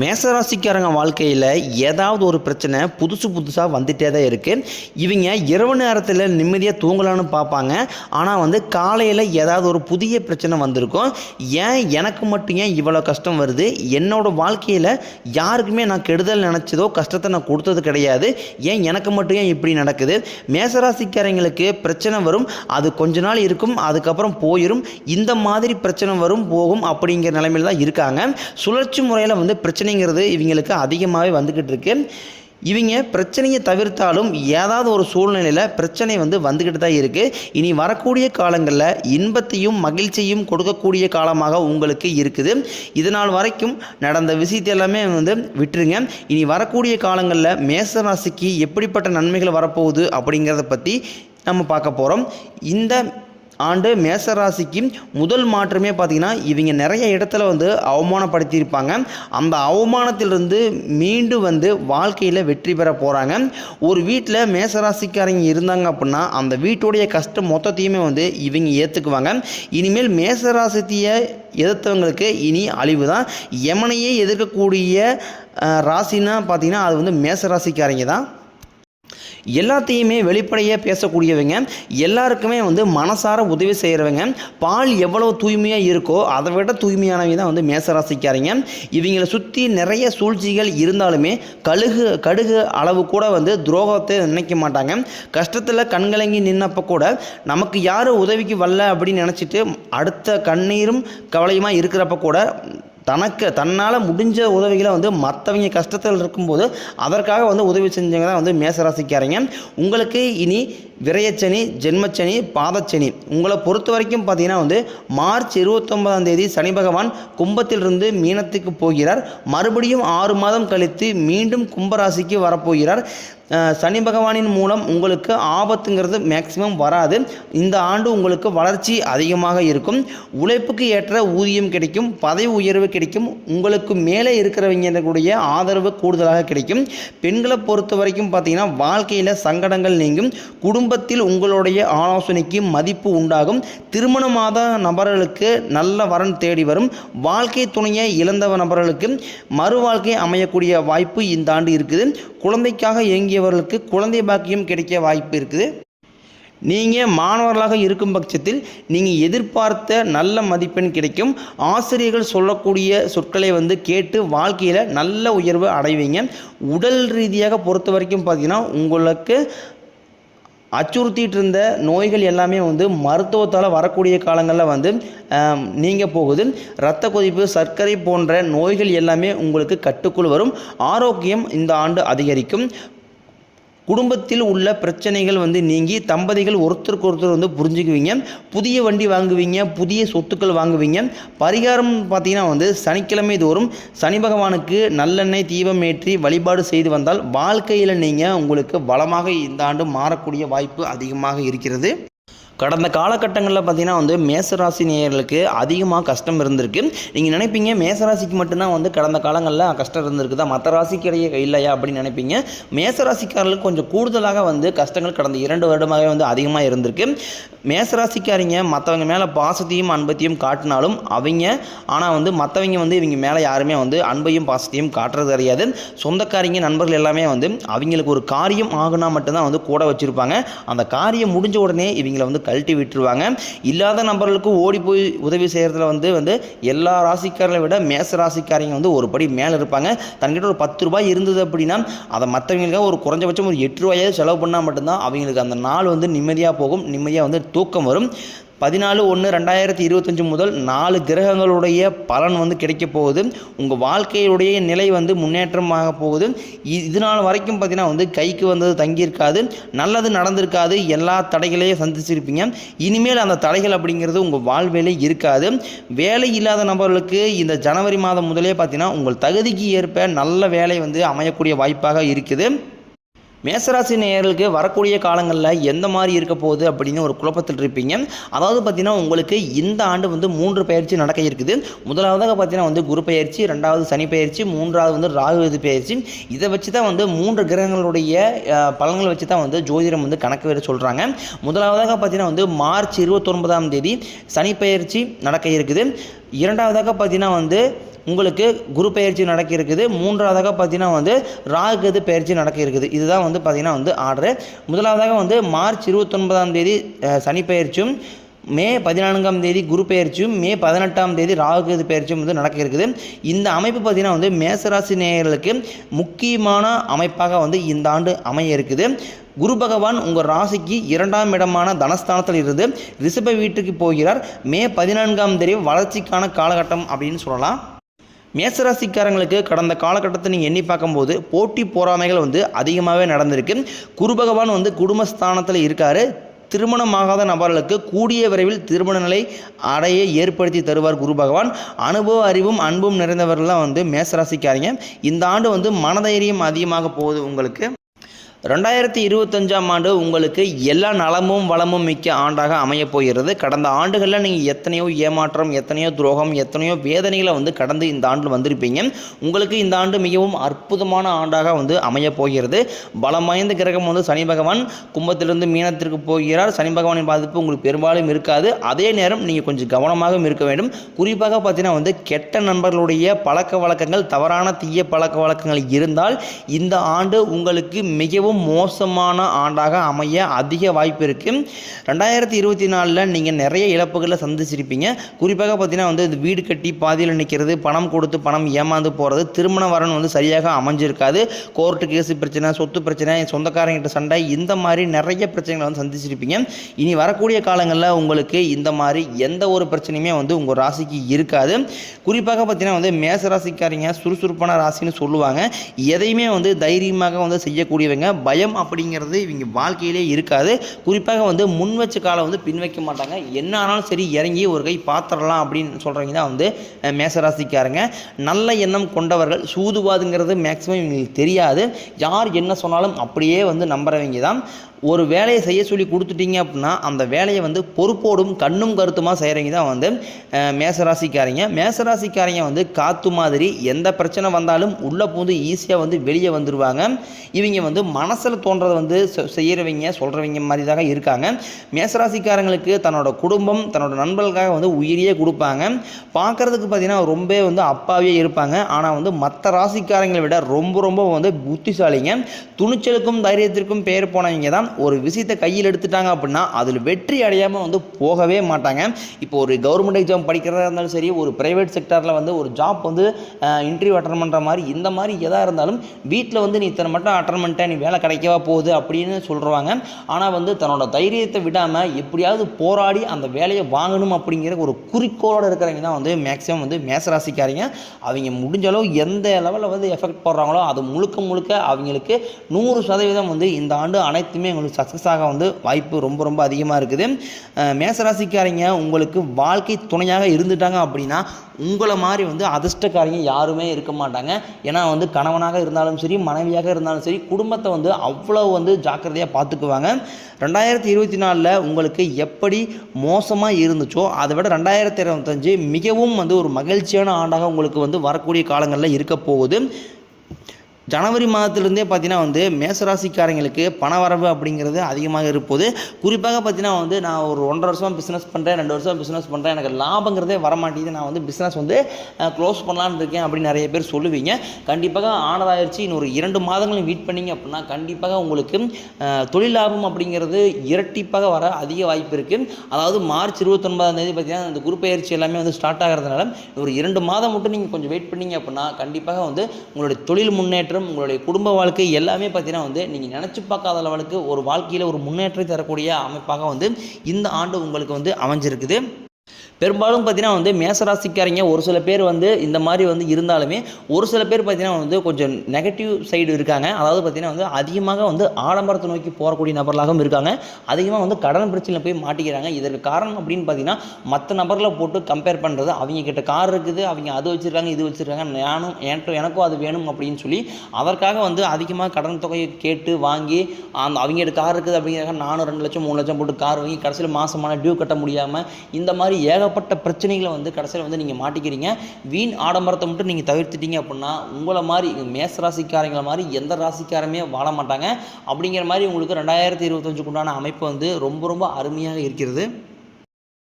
மேசராசிக்காரங்க வாழ்க்கையில் ஏதாவது ஒரு பிரச்சனை புதுசு புதுசாக வந்துட்டே தான் இருக்குது இவங்க இரவு நேரத்தில் நிம்மதியாக தூங்கலான்னு பார்ப்பாங்க. ஆனால் வந்து காலையில் ஏதாவது ஒரு புதிய பிரச்சனை வந்திருக்கும். ஏன் எனக்கு மட்டும் ஏன் இவ்வளோ கஷ்டம் வருது? என்னோட வாழ்க்கையில் யாருக்குமே நான் கெடுதல் நினச்சதோ கஷ்டத்தை நான் கொடுத்தது கிடையாது. ஏன் எனக்கு மட்டும் ஏன் இப்படி நடக்குது? மேசராசிக்காரங்களுக்கு பிரச்சனை வரும் அது கொஞ்ச நாள் இருக்கும் அதுக்கப்புறம் போயிடும் இந்த மாதிரி பிரச்சனை வரும் போகும் அப்படிங்கிற நிலைமையில் தான் இருக்காங்க. சுழற்சி முறையில் வந்து பிரச்சனை பிரச்சனைங்கிறது இவங்களுக்கு அதிகமாகவே வந்துக்கிட்டு இருக்கு. இவங்க பிரச்சனையை தவிர்த்தாலும் ஏதாவது ஒரு சூழ்நிலையில் பிரச்சனை வந்து வந்துக்கிட்டு தான் இருக்குது இனி வரக்கூடிய காலங்களில் இன்பத்தையும் மகிழ்ச்சியும் கொடுக்கக்கூடிய காலமாக உங்களுக்கு இருக்குது. இதனால் வரைக்கும் நடந்த விஷயத்தை எல்லாமே வந்து விட்டுருங்க. இனி வரக்கூடிய காலங்களில் மேசராசிக்கு எப்படிப்பட்ட நன்மைகள் வரப்போகுது அப்படிங்கிறத பற்றி நம்ம பார்க்க போகிறோம் இந்த ஆண்டு மேசராசிக்கு முதல் மாற்றமே பார்த்திங்கன்னா இவங்க நிறைய இடத்துல வந்து அவமானப்படுத்தியிருப்பாங்க. அந்த அவமானத்திலிருந்து மீண்டும் வந்து வாழ்க்கையில் வெற்றி பெற போகிறாங்க ஒரு வீட்டில் மேசராசிக்காரங்க இருந்தாங்க அப்படின்னா அந்த வீட்டுடைய கஷ்டம் மொத்தத்தையுமே வந்து இவங்க ஏற்றுக்குவாங்க இனிமேல் மேசராசித்தியை எதிர்த்தவங்களுக்கு இனி அழிவு தான் யமனையே எதிர்க்கக்கூடிய ராசின்னா பார்த்திங்கன்னா அது வந்து மேசராசிக்காரங்க தான். எல்லாத்தையுமே வெளிப்படையாக பேசக்கூடியவங்க எல்லாருக்குமே வந்து மனசார உதவி செய்கிறவங்க பால் எவ்வளோ தூய்மையாக இருக்கோ அதை விட தூய்மையானவங்க தான் வந்து மேசராசிக்காரங்க. இவங்களை சுற்றி நிறைய சூழ்ச்சிகள் இருந்தாலுமே கழுகு கடுகு அளவு கூட வந்து துரோகத்தை நினைக்க மாட்டாங்க. கஷ்டத்தில் கண்கலங்கி நின்னப்போ கூட நமக்கு யாரும் உதவிக்கு வரல அப்படின்னு நினச்சிட்டு அடுத்த கண்ணீரும் கவலையுமாக இருக்கிறப்ப கூட தனக்கு தன்னால் முடிஞ்ச உதவிகளை வந்து மற்றவங்க கஷ்டத்தில் இருக்கும்போது அதற்காக வந்து உதவி செஞ்சவங்க தான் வந்து மேசராசிக்காரங்க. உங்களுக்கு இனி விரயச்சனி ஜென்மச்சனி பாதச்சனி. உங்களை பொறுத்த வரைக்கும் பார்த்தீங்கன்னா வந்து மார்ச் இருபத்தொன்பதாம் தேதி சனி பகவான் கும்பத்திலிருந்து மீனத்துக்கு போகிறார். மறுபடியும் ஆறு மாதம் கழித்து மீண்டும் கும்பராசிக்கு வரப்போகிறார். சனி பகவானின் மூலம் உங்களுக்கு ஆபத்துங்கிறது மேக்சிமம் வராது. இந்த ஆண்டு உங்களுக்கு வளர்ச்சி அதிகமாக இருக்கும். உழைப்புக்கு ஏற்ற ஊதியம் கிடைக்கும். பதவி உயர்வு கிடைக்கும். உங்களுக்கு மேலே இருக்கிறவங்களுடைய ஆதரவு கூடுதலாக கிடைக்கும். பெண்களை பொறுத்த வரைக்கும் பார்த்தீங்கன்னா வாழ்க்கையில் சங்கடங்கள் நீங்கும். குடும்ப குடும்பத்தில் உங்களுடைய ஆலோசனைக்கு மதிப்பு உண்டாகும். திருமணமாத நபர்களுக்கு நல்ல வரன் தேடி வரும். வாழ்க்கை துணையை இழந்த நபர்களுக்கு மறு வாழ்க்கை அமையக்கூடிய வாய்ப்பு இந்த ஆண்டு இருக்குது. குழந்தைக்காக இயங்கியவர்களுக்கு குழந்தை பாக்கியம் கிடைக்க வாய்ப்பு இருக்குது. நீங்கள் மாணவர்களாக இருக்கும் பட்சத்தில் நீங்கள் எதிர்பார்த்த நல்ல மதிப்பெண் கிடைக்கும். ஆசிரியர்கள் சொல்லக்கூடிய சொற்களை வந்து கேட்டு வாழ்க்கையில் நல்ல உயர்வு அடைவீங்க. உடல் ரீதியாக பொறுத்த வரைக்கும் பார்த்தீங்கன்னா உங்களுக்கு அச்சுறுத்திட்டு இருந்த நோய்கள் எல்லாமே வந்து மருத்துவத்தால் வரக்கூடிய காலங்களில் வந்து நீங்கள் போகுது. இரத்த கொதிப்பு சர்க்கரை போன்ற நோய்கள் எல்லாமே உங்களுக்கு கட்டுக்குள் வரும். ஆரோக்கியம் இந்த ஆண்டு அதிகரிக்கும். குடும்பத்தில் உள்ள பிரச்சனைகள் வந்து நீங்கி தம்பதிகள் ஒருத்தருக்கு ஒருத்தர் வந்து புரிஞ்சுக்குவீங்க புதிய வண்டி வாங்குவீங்க புதிய சொத்துக்கள் வாங்குவீங்க. பரிகாரம் பார்த்தீங்கன்னா வந்து சனிக்கிழமை தோறும் சனி பகவானுக்கு நல்லெண்ணெய் தீபம் ஏற்றி வழிபாடு செய்து வந்தால் வாழ்க்கையில் நீங்கள் உங்களுக்கு வளமாக இந்த ஆண்டு மாறக்கூடிய வாய்ப்பு அதிகமாக இருக்கிறது. கடந்த காலகட்டங்களில் பார்த்தீங்கன்னா வந்து மேசராசி நேயர்களுக்கு அதிகமாக கஷ்டம் இருந்திருக்கு. நீங்கள் நினைப்பீங்க மேசராசிக்கு மட்டும்தான் வந்து கடந்த காலங்களில் கஷ்டம் இருந்திருக்குதா? மற்ற ராசிக்கிடையே இல்லையா அப்படின்னு நினைப்பீங்க. மேசராசிக்காரர்களுக்கு கொஞ்சம் கூடுதலாக வந்து கஷ்டங்கள் கடந்த இரண்டு வருடமாகவே வந்து அதிகமாக இருந்திருக்கு. மேசராசிக்காரங்க மற்றவங்க மேலே பாசத்தையும் அன்பத்தையும் காட்டினாலும் அவங்க ஆனால் வந்து மற்றவங்க வந்து இவங்க மேலே யாருமே வந்து அன்பையும் பாசத்தையும் காட்டுறது கிடையாது. சொந்தக்காரங்க நண்பர்கள் எல்லாமே வந்து அவங்களுக்கு ஒரு காரியம் ஆகுனா மட்டும்தான் வந்து கூட வச்சுருப்பாங்க. அந்த காரியம் முடிஞ்ச உடனே இவங்களை வந்து கழட்டி விட்டுருவாங்க. இல்லாத நபர்களுக்கு ஓடி போய் உதவி செய்கிறதுல வந்து வந்து எல்லா ராசிக்காரங்களை விட மேச ராசிக்காரங்க வந்து ஒரு படி மேலே இருப்பாங்க. தன்கிட்ட ஒரு பத்து ரூபாய் இருந்தது அப்படின்னா அதை மற்றவங்களுக்காக ஒரு குறைஞ்சபட்சம் ஒரு எட்டு ரூபாயாவது செலவு பண்ணால் மட்டும்தான் அவங்களுக்கு அந்த நாள் வந்து நிம்மதியாக போகும். நிம்மதியாக வந்து தூக்கம் வரும். பதினாலு ஒன்று ரெண்டாயிரத்தி இருபத்தஞ்சி முதல் நாலு கிரகங்களுடைய பலன் வந்து கிடைக்க போகுது. உங்கள் வாழ்க்கையுடைய நிலை வந்து முன்னேற்றமாக போகுது. இது நாள் வரைக்கும் பார்த்தீங்கன்னா வந்து கைக்கு வந்தது தங்கியிருக்காது. நல்லது நடந்திருக்காது. எல்லா தடைகளையும் சந்திச்சிருப்பீங்க. இனிமேல் அந்த தடைகள் அப்படிங்கிறது உங்கள் வாழ்விலே இருக்காது. வேலை இல்லாத நபர்களுக்கு இந்த ஜனவரி மாதம் முதலே பார்த்தீங்கன்னா உங்கள் தகுதிக்கு ஏற்ப நல்ல வேலை வந்து அமையக்கூடிய வாய்ப்பாக இருக்குது. மேசராசி நேயர்களுக்கு வரக்கூடிய காலங்களில் எந்த மாதிரி இருக்க போகுது அப்படின்னு ஒரு குழப்பத்தில் இருப்பீங்க. அதாவது பார்த்தீங்கன்னா உங்களுக்கு இந்த ஆண்டு வந்து மூன்று பயிற்சி நடக்க இருக்குது. முதலாவதாக பார்த்தீங்கன்னா வந்து குரு பயிற்சி ரெண்டாவது சனி பயிற்சி மூன்றாவது வந்து ராகு பயிற்சி. இதை வச்சு தான் வந்து மூன்று கிரகங்களுடைய பலன்களை வச்சு தான் வந்து ஜோதிடம் வந்து கணக்கு வேறு சொல்கிறாங்க முதலாவதாக பார்த்தீங்கன்னா வந்து மார்ச் இருபத்தொன்பதாம் தேதி சனி பயிற்சி நடக்க இருக்குது. இரண்டாவதாக பார்த்தீங்கன்னா வந்து உங்களுக்கு குரு பயிற்சி நடக்க இருக்குது மூன்றாவதாக பார்த்தீங்கன்னா வந்து ராகுகது பயிற்சி நடக்க இருக்குது இதுதான் வந்து பார்த்தீங்கன்னா வந்து ஆர்டரு. முதலாவதாக வந்து மார்ச் இருபத்தொன்பதாம் தேதி சனி பயிற்சியும் மே பதினான்காம் தேதி குரு பெயர்ச்சியும் மே பதினெட்டாம் தேதி ராகுகேது பெயர்ச்சியும் வந்து நடக்க இருக்குது இந்த அமைப்பு பார்த்திங்கன்னா வந்து மேசராசி நேயர்களுக்கு முக்கியமான அமைப்பாக வந்து இந்த ஆண்டு அமைய இருக்குது குரு பகவான் உங்கள் ராசிக்கு இரண்டாம் இடமான தனஸ்தானத்தில் இருந்து ரிஷப வீட்டுக்கு போகிறார். மே பதினான்காம் தேதி வளர்ச்சிக்கான காலகட்டம் அப்படின்னு சொல்லலாம். மேசராசிக்காரங்களுக்கு கடந்த காலகட்டத்தை நீங்கள் எண்ணி பார்க்கும்போது போட்டி போராமைகள் வந்து அதிகமாகவே நடந்திருக்கு. குரு பகவான் வந்து குடும்பஸ்தானத்தில் இருக்காரு. திருமணமாகாத நபர்களுக்கு கூடிய விரைவில் திருமண நிலை அடைய ஏற்படுத்தி தருவார் குரு பகவான் அனுபவ அறிவும் அன்பும் நிறைந்தவர்கள்லாம் வந்து மேசராசிக்காரங்க. இந்த ஆண்டு வந்து மனதைரியம் அதிகமாக போகுது உங்களுக்கு. ரெண்டாயிரத்தி இருபத்தஞ்சாம் ஆண்டு உங்களுக்கு எல்லா நலமும் வளமும் மிக்க ஆண்டாக அமையப் போகிறது. கடந்த ஆண்டுகளில் நீங்கள் எத்தனையோ ஏமாற்றம் எத்தனையோ துரோகம் எத்தனையோ வேதனைகளை வந்து கடந்து இந்த ஆண்டு வந்திருப்பீங்க. உங்களுக்கு இந்த ஆண்டு மிகவும் அற்புதமான ஆண்டாக வந்து அமையப் போகிறது. பலம் வாய்ந்த கிரகம் வந்து சனி பகவான். கும்பத்திலிருந்து மீனத்திற்கு போகிறார். சனி பகவானின் பாதிப்பு உங்களுக்கு பெரும்பாலும் இருக்காது. அதே நேரம் நீங்கள் கொஞ்சம் கவனமாகவும் இருக்க வேண்டும். குறிப்பாக பார்த்தீங்கன்னா வந்து கெட்ட நண்பர்களுடைய பழக்க வழக்கங்கள் தவறான தீய பழக்க வழக்கங்கள் இருந்தால் இந்த ஆண்டு உங்களுக்கு மிகவும் மோசமான ஆண்டாக அமைய அதிக வாய்ப்பு இருக்குது ரெண்டாயிரத்தி இருபத்தி நாலில் நீங்கள் நிறைய இழப்புகளை சந்திச்சிருப்பீங்க. குறிப்பாக பார்த்தீங்கன்னா வந்து இது வீடு கட்டி பாதியில் நிற்கிறது பணம் கொடுத்து பணம் ஏமாந்து போகிறது திருமண வரன் வந்து சரியாக அமைஞ்சிருக்காது. கோர்ட்டு கேஸு பிரச்சனை சொத்து பிரச்சனை சொந்தக்காரங்கிட்ட சண்டை இந்த மாதிரி நிறைய பிரச்சனைகளை வந்து சந்திச்சிருப்பீங்க. இனி வரக்கூடிய காலங்களில் உங்களுக்கு இந்த மாதிரி எந்த ஒரு பிரச்சனையுமே வந்து உங்கள் ராசிக்கு இருக்காது. குறிப்பாக பார்த்தீங்கன்னா வந்து மேச ராசிக்காரங்க சுறுசுறுப்பான ராசின்னு சொல்லுவாங்க. எதையுமே வந்து தைரியமாக வந்து செய்யக்கூடியவங்க பயம் அப்படிங்கிறது இவங்க வாழ்க்கையிலே இருக்காது. குறிப்பாக வந்து முன் வச்ச காலம் வந்து பின் வைக்க மாட்டாங்க. என்ன ஆனாலும் சரி இறங்கி ஒரு கை பாத்திரலாம் அப்படின்னு சொல்கிறவங்க தான் வந்து மேசராசிக்காரங்க. நல்ல எண்ணம் கொண்டவர்கள் சூதுவாதுங்கிறது மேக்ஸிமம் இவங்களுக்கு தெரியாது. யார் என்ன சொன்னாலும் அப்படியே வந்து நம்புறவங்க தான். ஒரு வேலையை செய்ய சொல்லி கொடுத்துட்டீங்க அப்படின்னா அந்த வேலையை வந்து பொறுப்போடும் கண்ணும் கருத்துமாக செய்கிறவங்க தான் வந்து மேசராசிக்காரங்க. மேசராசிக்காரங்க வந்து காத்து மாதிரி எந்த பிரச்சனை வந்தாலும் உள்ளே பூந்து ஈஸியாக வந்து வெளியே வந்துடுவாங்க இவங்க வந்து மனசில் தோன்றதை வந்து செய்கிறவங்க சொல்கிறவங்க மாதிரி தான் இருக்காங்க. மேசராசிக்காரங்களுக்கு தன்னோட குடும்பம் தன்னோட நண்பர்களுக்காக வந்து உயிரியே கொடுப்பாங்க. பார்க்குறதுக்கு பார்த்தீங்கன்னா ரொம்ப வந்து அப்பாவே இருப்பாங்க. ஆனால் வந்து மற்ற ராசிக்காரங்களை விட ரொம்ப ரொம்ப வந்து புத்திசாலிங்க. துணிச்சலுக்கும் தைரியத்திற்கும் பேர் போனவங்க தான். ஒரு விஷயத்தை கையில் எடுத்துட்டாங்க அப்படின்னா அதில் வெற்றி அடையாமல் வந்து போகவே மாட்டாங்க. இப்போ ஒரு கவர்மெண்ட் எக்ஸாம் படிக்கிறதா இருந்தாலும் சரி ஒரு ப்ரைவேட் செக்டாரில் வந்து ஒரு ஜாப் வந்து இன்டர்வியூ அட்டன் பண்ணுற மாதிரி இந்த மாதிரி எதாக இருந்தாலும் வீட்டில் வந்து நீ இத்தனை மட்டும் அட்டன் பண்ணிட்டேன் நீ வேலை கிடைக்கவா போகுது அப்படின்னு சொல்கிறாங்க ஆனால் வந்து தன்னோட தைரியத்தை விடாமல் எப்படியாவது போராடி அந்த வேலையை வாங்கணும் அப்படிங்கிற ஒரு குறிக்கோளோடு இருக்கிறவங்க தான் வந்து மேக்ஸிமம் வந்து மேசராசிக்காரங்க. அவங்க முடிஞ்ச அளவு எந்த லெவலில் வந்து எஃபெக்ட் போடுறாங்களோ அது முழுக்க முழுக்க அவங்களுக்கு நூறு சதவீதம் வந்து இந்த ஆண்டு அனைத்துமே உங்களுக்கு சக்ஸஸ் ஆக வந்து வாய்ப்பு ரொம்ப ரொம்ப அதிகமாக இருக்குது. மேசராசிக்காரங்க உங்களுக்கு வாழ்க்கை துணையாக இருந்துட்டாங்க அப்படின்னா உங்களை மாதிரி வந்து அதிர்ஷ்டக்காரங்க யாருமே இருக்க மாட்டாங்க. ஏன்னா வந்து கணவனாக இருந்தாலும் சரி மனைவியாக இருந்தாலும் சரி குடும்பத்தை வந்து அவ்வளோ வந்து ஜாக்கிரதையாக பார்த்துக்குவாங்க ரெண்டாயிரத்தி இருபத்தி நாலில் உங்களுக்கு எப்படி மோசமாக இருந்துச்சோ அதை விட ரெண்டாயிரத்தி இருபத்தஞ்சு மிகவும் வந்து ஒரு மகிழ்ச்சியான ஆண்டாக உங்களுக்கு வந்து வரக்கூடிய காலங்களில் இருக்க போகுது. ஜனவரி மாதத்துலேருந்தே பார்த்தீங்கன்னா வந்து மேசராசிக்காரங்களுக்கு பணவரவு அப்படிங்கிறது அதிகமாக இருப்போது. குறிப்பாக பார்த்தீங்கன்னா வந்து நான் ஒரு ஒன்றரை வருஷம் பிஸ்னஸ் பண்ணுறேன் ரெண்டு வருஷம் பிஸ்னஸ் பண்ணுறேன் எனக்கு லாபங்கிறதே வரமாட்டேங்குது. நான் வந்து பிஸ்னஸ் வந்து க்ளோஸ் பண்ணலான்னு இருக்கேன் அப்படின்னு நிறைய பேர் சொல்லுவீங்க. கண்டிப்பாக ஆனதாயிருச்சு இன்னொரு இரண்டு மாதங்களும் வெயிட் பண்ணீங்க அப்படின்னா கண்டிப்பாக உங்களுக்கு தொழில் லாபம் அப்படிங்கிறது இரட்டிப்பாக வர அதிக வாய்ப்பு இருக்குது அதாவது மார்ச் இருபத்தொன்பதாம் தேதி பார்த்தீங்கன்னா அந்த குரு பயிற்சி எல்லாமே வந்து ஸ்டார்ட் ஆகிறதுனால ஒரு இரண்டு மாதம் மட்டும் நீங்கள் கொஞ்சம் வெயிட் பண்ணீங்க அப்படின்னா கண்டிப்பாக வந்து உங்களுடைய தொழில் முன்னேற்றம் உங்களுடைய குடும்ப வாழ்க்கை எல்லாமே பார்த்தீங்கன்னா வந்து நீங்கள் நினச்சி பார்க்காத அளவுக்கு ஒரு வாழ்க்கையில் ஒரு முன்னேற்றம் தரக்கூடிய அமைப்பாக வந்து இந்த ஆண்டு உங்களுக்கு வந்து அமைஞ்சிருக்குது. பெரும்பாலும் பார்த்தீங்கன்னா வந்து மேசராசிக்காரங்க ஒரு சில பேர் வந்து இந்த மாதிரி வந்து இருந்தாலுமே ஒரு சில பேர் பார்த்தீங்கன்னா வந்து கொஞ்சம் நெகட்டிவ் சைடு இருக்காங்க. அதாவது பார்த்தீங்கன்னா வந்து அதிகமாக வந்து ஆடம்பரத்தை நோக்கி போகக்கூடிய நபர்களாகவும் இருக்காங்க. அதிகமாக வந்து கடன் பிரச்சனையில் போய் மாட்டிக்கிறாங்க. இதற்கு காரணம் அப்படின்னு பார்த்தீங்கன்னா மற்ற நபர்களை போட்டு கம்பேர் பண்ணுறது அவங்க கிட்ட கார் இருக்குது. அவங்க அது வச்சுருக்காங்க இது வச்சுருக்காங்க. நானும் என்கிட்ட எனக்கும் அது வேணும் அப்படின்னு சொல்லி அதற்காக வந்து அதிகமாக கடன் தொகையை கேட்டு வாங்கி அந்த அவங்ககிட்ட கார் இருக்குது அப்படிங்கிறக்காக நானும் ரெண்டு லட்சம் மூணு லட்சம் போட்டு கார் வாங்கி கடைசியில் மாதமான டியூ கட்ட முடியாமல் இந்த மாதிரி ஏகப்பட்ட பிரச்சனைகளை வந்து கடைசியில் வந்து நீங்கள் மாட்டிக்கிறீங்க. வீண் ஆடம்பரத்தை மட்டும் நீங்கள் தவிர்த்துட்டீங்க அப்படின்னா உங்களை மாதிரி மேச ராசிக்காரங்களை மாதிரி எந்த ராசிக்காரமே வாழ மாட்டாங்க. அப்படிங்கிற மாதிரி உங்களுக்கு ரெண்டாயிரத்தி இருபத்தஞ்சுக்குண்டான அமைப்பு வந்து ரொம்ப ரொம்ப அருமையாக இருக்கிறது.